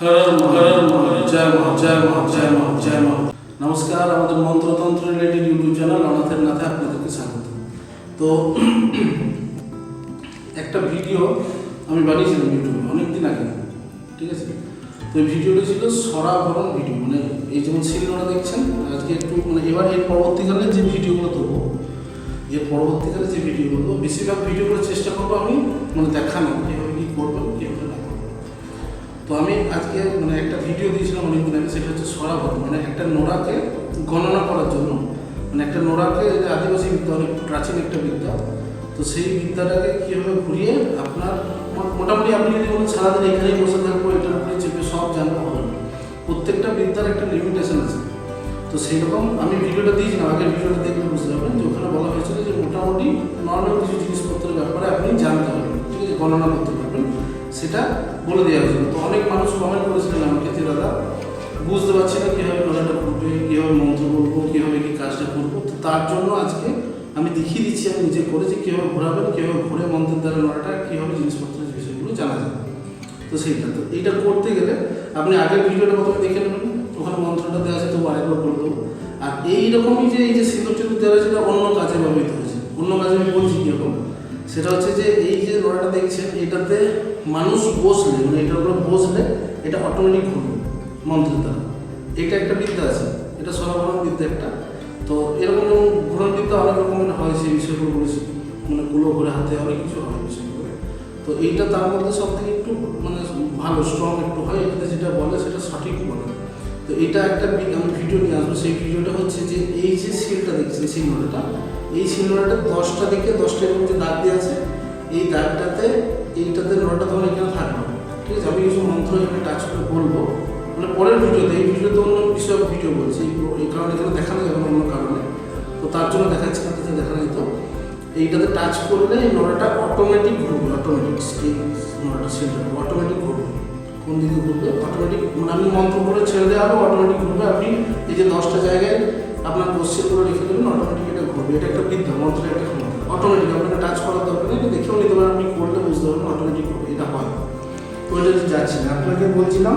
হর হর মহাদেব জয় নমস্কার, আমাদের মন্ত্রতন্ত্র রিলেটেড ইউটিউব চ্যানেল অনাথের নাথে আপনাদেরকে স্বাগত। তো, একটা ভিডিও আমি বানিয়েছিলাম ইউটিউবে অনেক দিন আগে, ঠিক আছে? তো এই ভিডিওটা ছিল সরাভরণ ভিডিও মানে এই যেমন সিনেমাটা দেখছেন, আজকে একটু মানে এবার এর পরবর্তীকালে যে ভিডিওগুলো দেবো, এর পরবর্তীকালে যে ভিডিওগুলো দেবো, বেশিরভাগ ভিডিওগুলো চেষ্টা করব আমি মানে দেখানো কীভাবে কী করব কীভাবে করব তো আমি আজকে মানে একটা ভিডিও দিয়েছিলাম অনেকদিন আগে, সেটা হচ্ছে সরাভর মানে একটা নোড়াকে গণনা করার জন্য। মানে একটা নোড়াকে আদিবাসী বিদ্যা, অনেক প্রাচীন একটা বিদ্যা। তো সেই বিদ্যাটাকে কীভাবে ঘুরিয়ে আপনার মোটামুটি আপনি যদি বলেন সারাদিন এখানেই বসে থাকব এটার উপরে চেপে সব জানব হবে প্রত্যেকটা বিদ্যার একটা লিমিটেশন আছে। তো সেই রকম আমি ভিডিওটা দিয়েছিলাম, আগের ভিডিওটা দেখলে বুঝতে পারবেন যে ওখানে বলা হয়েছিল যে মোটামুটি নর্মাল কিছু জিনিসপত্রের ব্যাপারে আপনি জানতে পারবেন। ঠিক আছে, গণনা করতে সেটা বলে দেওয়া হয়েছিল। তো অনেক মানুষ কমেন্ট করেছিলেন আমাকে যে, দাদা, বুঝতে পারছি না কীভাবে গলাটা করবে কীভাবে মন্ত্র বলব, কীভাবে কী কাজটা করব। তো তার জন্য আজকে আমি দেখিয়ে দিচ্ছি, আমি নিজে করে যে কীভাবে ঘোরাবেন, কীভাবে ঘুরে মন্ত্রের দ্বারা নড়াটা কীভাবে জিনিসপত্রের বিষয়গুলো জানা যাবে। তো সেইটা। তো এইটা করতে গেলে আপনি আগের ভিডিওটা প্রথমে দেখে নেবেন, ওখানে মন্ত্রটা দেওয়া আছে, তো আরেকবার করে দেবো। আর এইরকমই যে, এই যে সিঁদুর টিঁদুর দেওয়া আছে অন্য কাজে ব্যবহৃত হয়েছে। অন্য কাজে আমি বলছি কীরকম। সেটা হচ্ছে যে এই যে নোড়াটা দেখছেন, এটাতে মানুষ বসলে মানে এটার উপরে বসলে এটা অটোমেটিক ঘুরবে মন্ত্রের দ্বারা। এটা একটা বিদ্যা আছে, এটা সরবরাহ বিদ্যা একটা। তো এরকম ঘোরার বিদ্যা অনেক রকমের হয়, সেই বিষয়গুলো বলেছি। মানে কুলো ঘুরে হাতে অনেক কিছু হয় বিষয়গুলো তো এইটা তার মধ্যে সব থেকে একটু মানে ভালো স্ট্রং একটু হয়, এটাতে যেটা বলে সেটা সঠিক বলে। তো এটা একটা আমি ভিডিও নিয়ে আসব, সেই ভিডিওটা হচ্ছে যে এই যে সিলটা দেখছেন সিলনোড়াটা এই সিলনোড়াটা দশটা দিকে দশটা এরকম যে দাগ দিয়ে আছে। এই দাগটাতে এইটাতে নোড়াটা তখন এখানে থাকবে। ঠিক আছে? আমি কিছু মন্ত্র এখানে টাচ করে বলব। মানে পরের ভিডিওতে, এই ভিডিওতে অন্য বিষয়ে ভিডিও বলছি। এই- কারণে এখানে দেখানো যাবে অন্য কারণে। তো তার জন্য দেখাচ্ছি না তাতে দেখানো যেত এইটাতে টাচ করলে এই নোড়াটা অটোমেটিক ঘুরবে অটোমেটিক নোড়াটা সেটা অটোমেটিক ঘুরবে কোন দিকে ঘুরবে? অটোমেটিক মানে আমি মন্ত্র করে ছেড়ে দেওয়া হবে অটোমেটিক ঘুরবে। আপনি এই যে দশটা জায়গায় আপনার কোশ্চেন করে রেখে দেবেন অটোমেটিক ঘুরবে এটা একটা বিদ্যা মন্ত্রের একটা ক্ষমতা। অটোমেটিক আপনাকে টাচ করার দরকার নেই দেখেও নিতে পারেন আপনি করলে বুঝতে পারবেন অটোমেটিক ঘুরবে এটা হয়। তো এটা যাচ্ছি না, আপনাকে বলছিলাম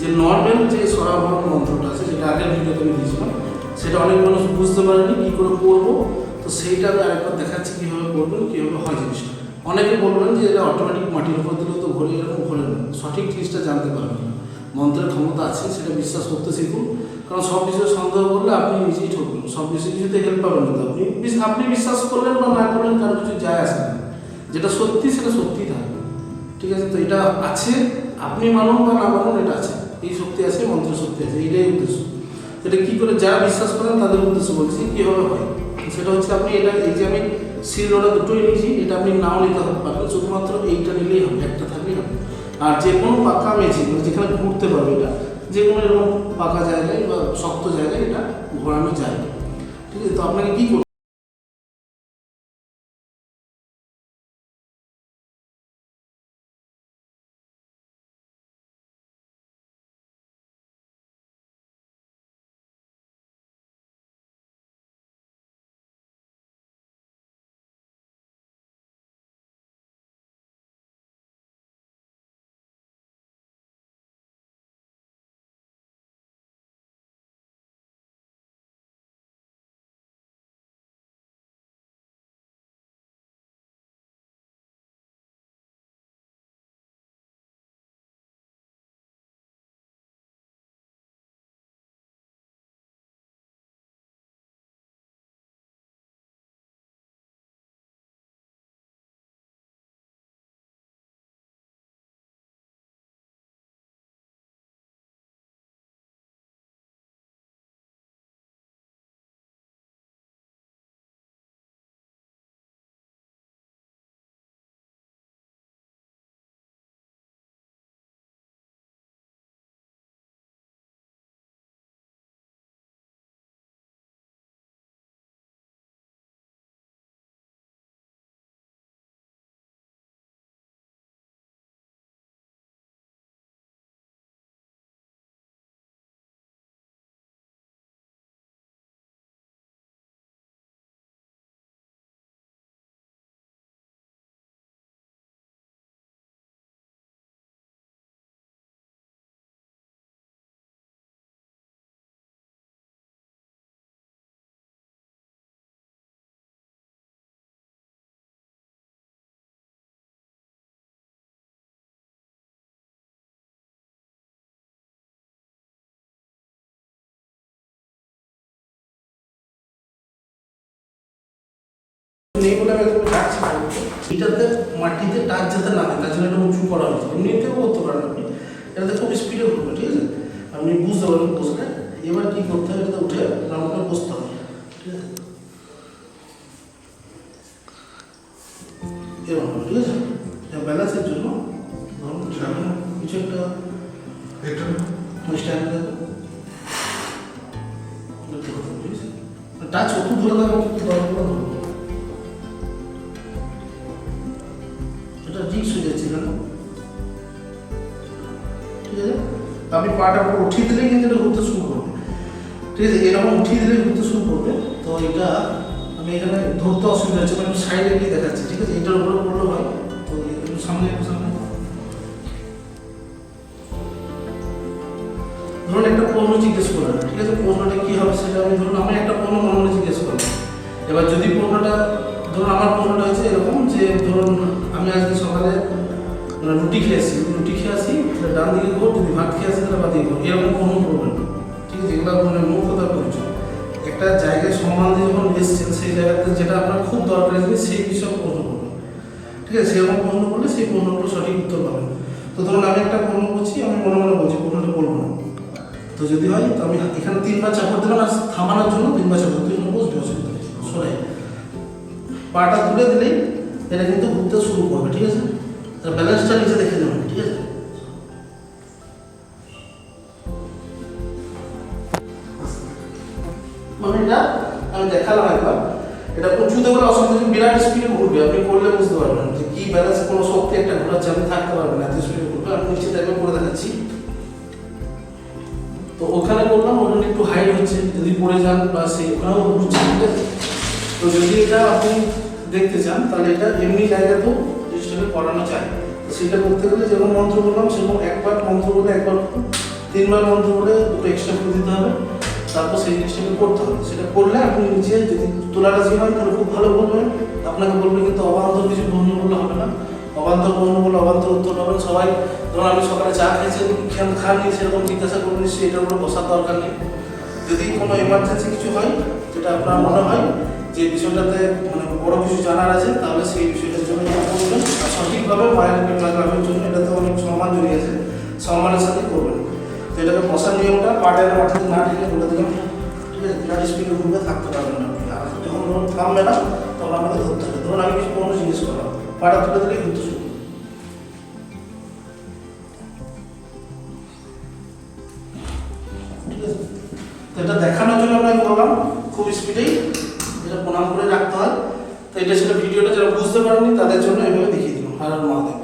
যে নর্মাল যে সরাবরণ মন্ত্রটা আছে, যেটা আগের ভিডিওতে আমি দিয়েছিলাম, সেটা অনেক মানুষ বুঝতে পারেনি কী করে করব, তো সেইটা আমি আরেকবার দেখাচ্ছি কীভাবে করবেন, কীভাবে হয় জিনিসটা। অনেকে বলবেন যে এটা অটোমেটিক মাটির উপর দিলেও তো ঘরে এরকম ঘরে সঠিক জিনিসটা জানতে পারবেন না। মন্ত্রের ক্ষমতা আছে, সেটা বিশ্বাস করতে শিখুন। কারণ সব বিষয়ে সন্দেহ করলে আপনি নিজেই ঠকবেন সব বিষয়ে কিছুতে হেল্প পাবেন না আপনি। আপনি বিশ্বাস করলেন বা না করলেন কারও কিছু যায় আসে না। যেটা সত্যি, সেটা সত্যিই থাকবে। ঠিক আছে? তো এটা আছে। আপনি মানুন বা না মানুন, এটা আছে। এই শক্তি আছে, মন্ত্র শক্তি আছে এইটাই উদ্দেশ্য। এটা কী করে যারা বিশ্বাস করেন, তাদের উদ্দেশ্য বলছি, কীভাবে হয়? সেটা হচ্ছে আপনি এটা, এই যে আমি সিলোটা দুটোই নিয়েছি, এটা আপনি নাও নিতে পারবেন। শুধুমাত্র এইটা নিলেই হবে, একটা থাকলেই হবে। আর যে কোনো পাকা মেঝে মানে যেখানে ঘুরতে পারবে এটা, যে কোনো এরকম পাকা জায়গায় বা শক্ত জায়গায় এটা ঘোরানো যায়। ঠিক আছে? তো আপনাকে কী করতে নেই বলে আমি রাখছি এটাতে মাটিতে টাচ যাতে না হয় তার জন্য এটা উঁচু করা হয়েছে। এমনিতেও করতে পারেন আপনি এটাতে খুব স্পিডে ঘুরবে ঠিক আছে? আপনি বুঝতে পারবেন বসলে এবার কি করতে হবে এটাতে উঠে রাউন্ড বসতে হবে ঠিক আছে? এরকম ঠিক আছে? ব্যালেন্সের জন্য ধরুন কিছু একটা এটা স্ট্যান্ড টাচ কত ধরে থাকবে পাটা উপর উঠিয়ে দিলেই কিন্তু এটা ঘুরতে শুরু করবে। ঠিক আছে, এরকম উঠিয়ে দিলে ঘুরতে শুরু করবে। তো এটা আমি এখানে ধরতে অসুবিধা হচ্ছে আমি সাইডে গিয়ে দেখাচ্ছি, ঠিক আছে? এটার উপরে পড়লে হয়। তো একটু সামনে একটু সামনে। ধরুন একটা প্রশ্ন জিজ্ঞেস করলেন ঠিক আছে? প্রশ্নটা কি হবে সেটা আমি, ধরুন আমি একটা প্রশ্ন মনে মনে জিজ্ঞেস করলাম। এবার যদি প্রশ্নটা, ধরুন আমার প্রশ্নটা হচ্ছে এরকম যে, ধরুন আমি আজকে সকালে মানে রুটি খেয়েছি, রুটি খেয়ে আসি তাহলে ডান দিকে ঘোর যদি ভাত খেয়ে আসি তাহলে বাঁ দিকে ঘোর এরকম কোনো প্রবলেম ঠিক আছে, এগুলো মানে মুখ্যতার পরিচয় একটা জায়গায় সম্মান দিয়ে যখন এসছেন, সেই জায়গাতে যেটা আপনার খুব দরকারি জিনিস সেই বিষয়ে প্রশ্ন করবেন। ঠিক আছে, সেরকম প্রশ্ন করলে সেই প্রশ্নগুলো সঠিক উত্তর পাবেন। তো ধরুন, আমি একটা প্রশ্ন করছি, আমি মনে মনে বলছি, প্রশ্নটা বলব না। তো যদি হয়, তো আমি এখানে তিনবার চাপড় দিলাম, আর থামানোর জন্য তিনবার চাপড় দুই নম্বর বসবে অসুবিধা সরাই পাটা তুলে দিলেই এটা কিন্তু ঘুরতে শুরু করবে, ঠিক আছে? ব্যালেন্সটা নিচে দেখে নেবেন, ঠিক আছে? এটা উঁচুতে করে অসুবিধা বিরাট স্পিডে ঘুরবে, আপনি করলে বুঝতে পারবেন যে কি ব্যালেন্স কোনো শক্তি একটা ঘোরাচ্ছে আপনি থাকতে পারবেন এত স্পিডে ঘুরবে, আমি নিচে টাইপে করে দেখাচ্ছি। তো ওখানে বললাম ওখানে একটু হাইট হচ্ছে, যদি পড়ে যান বা সেই ওখানেও ঘুরছে তো যদি এটা আপনি দেখতে চান, তাহলে এটা এমনি জায়গাতেও ডিস্টার্বে করানো তো সেটা করতে গেলে যেমন মন্ত্র বললাম, সেরকম একবার মন্ত্র বলে একবার, তিনবার মন্ত্র বলে দুটো এক্সট্রা করে দিতে হবে। তারপর সেই জিনিসটাকে করতে হবে। সেটা করলে আপনি নিজে যদি তোলারাজি হয়, তাহলে খুব ভালো বলবেন। আপনাকে বলবে কিন্তু অবান্তর কিছু গ্রহণ বললে হবে না। অবান্তর গ্রহণ বলে অবান্তর উত্তর পাবেন সবাই। ধরুন আমি সকালে চা খেয়েছেন খেয়াল খাননি, সেরকম জিজ্ঞাসা করবেন নিশ্চয়ই এটার উপরে বসার দরকার নেই। যদি কোনো এমার্জেন্সি কিছু হয়, যেটা আপনার মনে হয় যে বিষয়টাতে মানে বড় কিছু জানার আছে, তাহলে সেই বিষয়টার জন্য করবেন। সঠিকভাবে মায়ের ক্লাবের জন্য এটাতে অনেক সম্মান জড়িয়ে আছে। সম্মানের সাথে করবেন। তো এটাকে বসার নিয়মটা পাটের মাটিতে না ঠেকে বলে দিলাম, ঠিক আছে বিরাট স্পিডে ঘুরবে থাকতে পারবেন না। আপনি। যখন ধরুন থামবে না তখন আমাকে ধরতে হবে। ধরুন, আমি কিছু কোনো জিনিস করলাম পাটা তুলে দিলে ঘুরতে শুরু এটা দেখানোর জন্য আমরা করলাম খুব স্পিডেই এটা প্রণাম করে রাখতে হয়। তো এটা সেটা ভিডিওটা যারা বুঝতে পারেনি তাদের জন্য এভাবে দেখিয়ে দিলাম। হারার মহাদেব